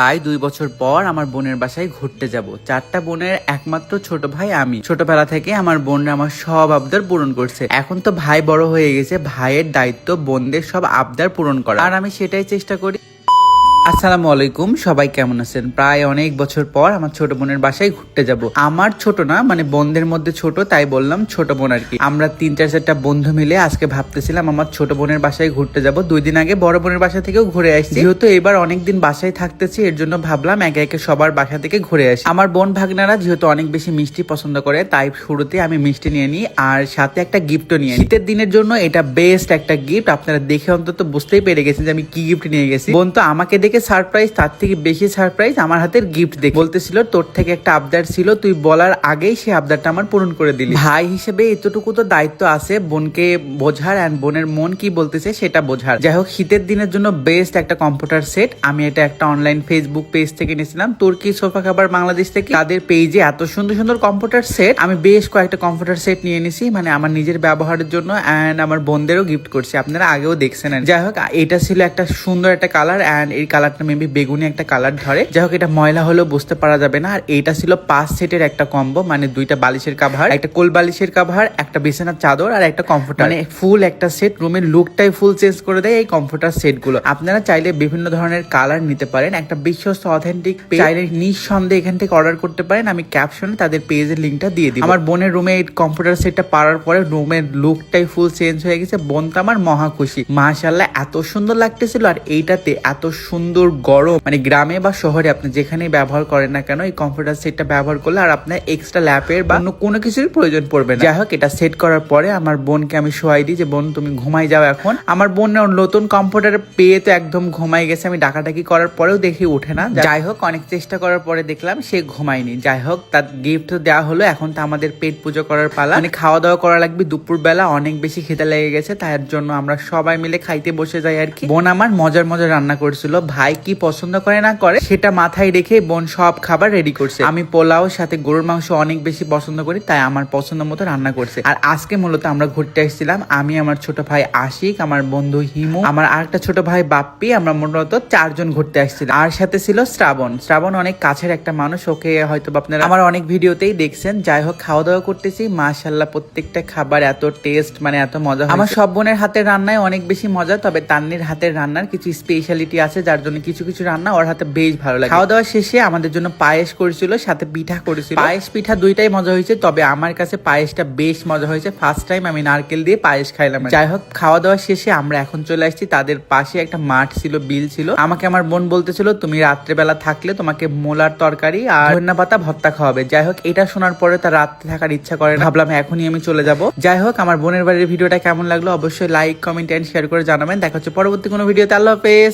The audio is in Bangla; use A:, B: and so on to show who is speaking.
A: তাই দুই বছর পর আমার বোনের বাসায় ঘুরতে যাব। চারটা বোনের একমাত্র ছোট ভাই আমি। ছোটবেলা থেকে আমার বোনরা আমার সব আবদার পূরণ করছে। এখন তো ভাই বড় হয়ে গেছে, ভাইয়ের দায়িত্ব, বোনদের সব আবদার পূরণ করা। আর আমি সেটাই চেষ্টা করি আসসালামু আলাইকুম, সবাই কেমন আছেন? প্রায় অনেক বছর পর আমার ছোট বোনের বাসায় ঘুরতে যাব। আমার ছোট না মানে বোনদের মধ্যে ছোট, তাই বললাম ছোট বোন আর কি। আমরা তিন, চার, চারটা বন্ধু মিলে আজকে ভাবতেছিলাম আমার ছোট বোনের বাসায় ঘুরতে যাব। দুই দিন আগে বড় বোনের বাসা থেকেও ঘুরে আসছি। যেহেতু এবার অনেকদিন বাসায় থাকতেছি, এর জন্য ভাবলাম একে একে সবার বাসা থেকে ঘুরে আসি। আমার বোন ভাগনারা যেহেতু অনেক বেশি মিষ্টি পছন্দ করে, তাই শুরুতে আমি মিষ্টি নিয়ে নিই আর সাথে একটা গিফটও নিয়ে। শীতের দিনের জন্য এটা বেস্ট একটা গিফট আপনারা দেখে অন্তত বুঝতেই পেরে গেছেন যে আমি কি গিফট নিয়ে গেছি। বোন তো আমাকে দেখে সারপ্রাইজ তার থেকে বেশি সারপ্রাইজ আমার হাতের গিফট দেখে। বলতেছিল, তোর থেকে একটা আবদার ছিল, তুই বলার আগেই সেই আবদারটা আমার পূরণ করে দিলি। ভাই হিসেবে এতটুকু তো দায়িত্ব আছে, বোনকে বোঝার অ্যান্ড বোনের মন কি বলতেছে সেটা বোঝার। যাই হোক, শীতের দিনের জন্য বেস্ট একটা কম্পিউটার সেট আমি এটা একটা অনলাইন ফেসবুক পেজ থেকে নিয়েছিলাম তুর্কি সোফা খাবার বাংলাদেশ থেকে। তাদের পেজে এত সুন্দর সুন্দর কম্পিউটার সেট আমি বেশ কয়েকটা কম্পিউটার সেট নিয়ে নিছি মানে আমার নিজের ব্যবহারের জন্য অ্যান্ড আমার বোনদেরও গিফট করছি। আপনারা আগেও দেখছেন যাই হোক, এটা ছিল একটা সুন্দর একটা কালার অ্যান্ড এই কালারটা মেবি বেগুনি একটা কালার ধরে। যাই হোক, এটা ময়লা হলেও বুঝতে পারা যাবে না। আর এইটা ছিল পাঁচ সেটের একটা কম্বো মানে দুইটা বালিশের কাভার একটা কোল বালিশের কাভার একটা বিছানার চাদর আর একটা কমফোর্টার মানে ফুল একটা সেট রুমের লুকটাই ফুল চেঞ্জ করে দেয় এই কমফোর্টার সেটগুলো আপনারা চাইলে বিভিন্ন ধরনের কালার নিতে পারেন। একটা বিশ্বস্ত অথেন্টিক চাইলে নিঃসন্দেহে এখান থেকে অর্ডার করতে পারেন। আমি ক্যাপশনে তাদের পেজের লিঙ্কটা দিয়ে দিই আমার বোনের রুমে এই কম্পিউটার সেটটা পাওয়ার পরে রুমের লুকটাই ফুল চেঞ্জ হয়ে গেছে। বোন তো আমার মহা খুশি। মাশাল্লাহ এত সুন্দর লাগতেছিল। আর এইটাতে এত সুন্দর গরম মানে গ্রামে বা শহরে আপনি যেখানে ব্যবহার করেন না কেন, এই কম্পিউটার সেটটা ব্যবহার করলে আর আপনার এক্সট্রা ল্যাপের বা অন্য কোনো কিছুর প্রয়োজন পড়বে না। যাই হোক এটা সেট করার পরে আমার বোনকে আমি শোয়াই দিই যে, বোন, তুমি ঘুমাই যাও এখন। আমার বোন নতুন কম্পিউটার পেয়ে তো একদম ঘুমাই গেছে। আমি ডাকাডাকি করার পরেও দেখি উঠে না। যাই হোক অনেক চেষ্টা করার পরে দেখলাম সে ঘুমায়নি। যাই হোক তার গিফট দেওয়া হলো। এখন তো আমাদের পেট পুজো করার পালা। মানে খাওয়া দাওয়া করা লাগবে দুপুর বেলা অনেক বেশি খেতে লেগে গেছে। তার জন্য আমরা সবাই মিলে খাইতে বসে যাই আর কি। বোন আমার মজার মজার রান্না করেছিল। ভাই কি পছন্দ করে না করে সেটা মাথায় রেখে বোন সব খাবার রেডি করছে। আমি পোলাও সাথে গরুর মাংস অনেক বেশি পছন্দ করি তাই আমার পছন্দ মতো রান্না করছে। আর আজকে মূলত আমরা ঘুরতে এসেছিলাম আমি আমার ছোট ভাই আশিক আমার বন্ধু হিমু আমার আরেকটা ছোট ভাই বাপ্পি আমরা মূলত চারজন ঘুরতে আসছিলাম আর সাথে ছিল শ্রাবণ। শ্রাবণ অনেক কাছের একটা মানুষ ওকে হয়তো আপনারা আমার অনেক ভিডিওতেই দেখছেন। যাই হোক খাওয়া দাওয়া করতেছি। মাশাল্লাহ প্রত্যেকটা খাবার এত টেস্ট মানে এত মজা আমার সব বোনের হাতের রান্নায় অনেক বেশি মজা তবে তান্নির হাতের রান্নার কিছু স্পেশালিটি আছে যার জন্য কিছু কিছু রান্না ওর হাতে বেশ ভালো লাগে। খাওয়া দাওয়া শেষে আমাদের জন্য পায়েস করেছিল সাথে পিঠা করেছিল। পায়েস পিঠা দুইটাই মজা হয়েছে তবে আমার কাছে পায়েসটা বেশ মজা হয়েছে। ফার্স্ট টাইম আমি নারকেল দিয়ে পায়েস খাইলাম। যাই হোক খাওয়া দাওয়া শেষে আমরা এখন চলে আসছি। তাদের পাশে একটা মাঠ ছিল বিল ছিল। আমাকে আমার বোন বলতেছিল তুমি রাত্রেবেলা থাকলে তোমাকে মোলার তরকারি আর ধন্যা পাতা ভর্তা খাওয়াবে। যাই হোক এটা শোনার পরে তার রাত্রে থাকার ইচ্ছা করে না। ভাবলাম এখনই আমি চলে যাব। যাই হোক আমার বোনের বাড়ির ভিডিওটা কেমন লাগল অবশ্যই লাইক কমেন্ট এন্ড শেয়ার করে জানাবেন। দেখা হচ্ছে পরবর্তী কোনো ভিডিওতে। আল্লাহ হাফেজ।